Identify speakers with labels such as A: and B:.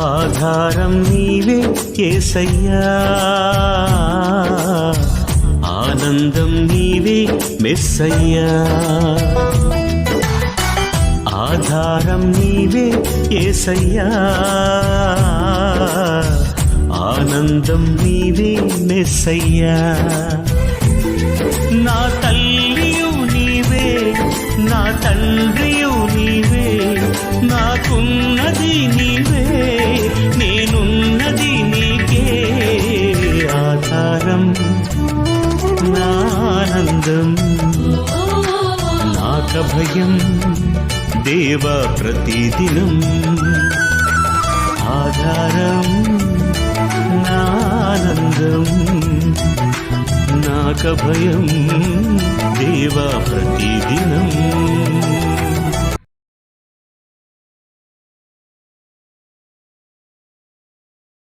A: ఆధారం నీవే ఏసయ్యా ఆనందం నీవే మెస్సయ్యా. ఆధారం నీవే ఏసయ్యా. ఆనందం నీవే మెస్సయ్యా. నా తల్లియు నీవే నా తండ్రియు నీవే నాకున్నది నీ ఆధారం నానందం. నాక భయం దేవ ప్రతిదినం. ఆధారం నానందం. నాక భయం దేవ ప్రతి